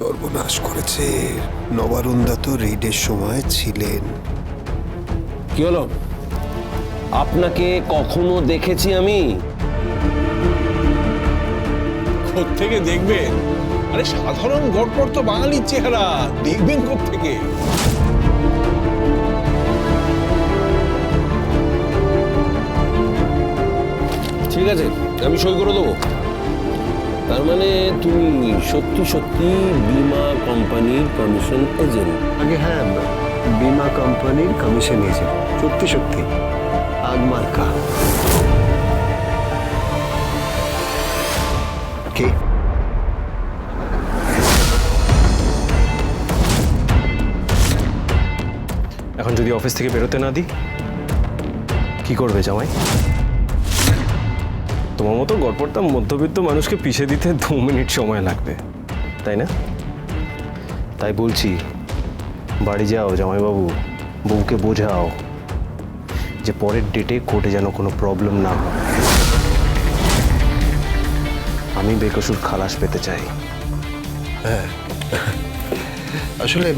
সর্বনাশ করেছে। নবারুণদা তো রেডের সময় ছিলেন। কি হলো? আপনাকে কখনো দেখেছি আমি? থেকে দেখবেন? আরে সাধারণ গড়পড় তো বাঙালির চেহারা। দেখবেন থেকে ঠিক আছে আমি সই করে দেবো। তার মানে তুমি সত্যি সত্যি বিমা কোম্পানির কমিশন এজেন্ট। আগে হ্যাঁ বিমা কোম্পানির কমিশন নিয়েছে সত্যি সত্যি। আগমার্কা কে? এখন যদি অফিস থেকে বেরোতে না দিই কি করবে জামাই? তোমার মতো গড়পড়তা মধ্যবিত্ত মানুষকে পিষে দিতে দু মিনিট সময় লাগবে। তাই না? তাই বলছি, বাড়ি যাও জামাইবাবু, বউকে বোঝাও যে পরের ডেটে কোর্টে যেন কোনো প্রবলেম না হয়। আমি বেকসুর খালাস পেতে চাই। হ্যাঁ। আসলে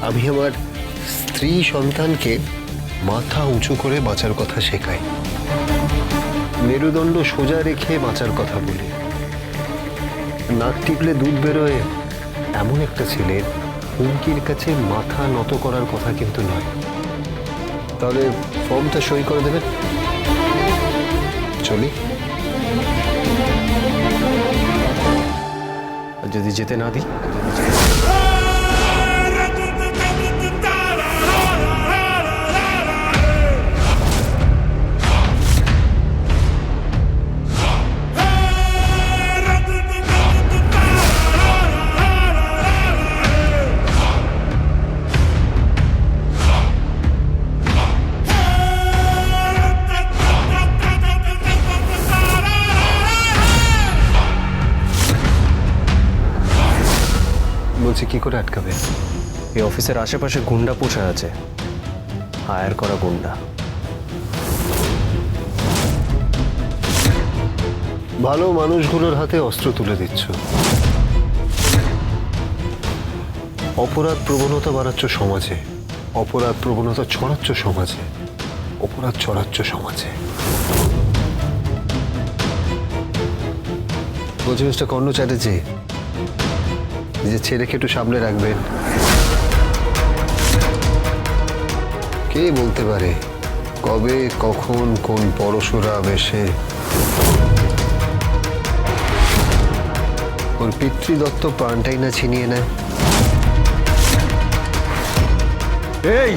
আমি আমার স্ত্রী সন্তানকে মাথা উঁচু করে বাঁচার কথা শেখাই। মেরুদণ্ড সোজা রেখে বাঁচার কথা বলি। নাক টিপলে দুধ বেরোয়, এমন একটা ছেলের হুমকির কাছে মাথা নত করার কথা কিন্তু নয়। তাহলে ফর্মটা সই করে দেবেন? চলি। যদি যেতে না দিই? বলছি, কি করে আটকাবে? এই অফিসের আশেপাশে গুন্ডা পোষা আছে। হায়ার করা গুন্ডা। ভালো মানুষগুলোর হাতে অস্ত্র তুলে দিচ্ছ। অপরাধ প্রবণতা বাড়াচ্ছ সমাজে। অপরাধ প্রবণতা ছড়াচ্ছ সমাজে। অপরাধ ছড়াচ্ছ সমাজে। বলছি, মিস্টার কর্ণ চ্যাটার্জি নিজের ছেলেকে একটু সামনে রাখবেন। কে বলতে পারে? কবে, কখন, কোন পরশুরা এসে? ওর পিতৃদত্ত প্রাণটাই না ছিনিয়ে নেয়। এই!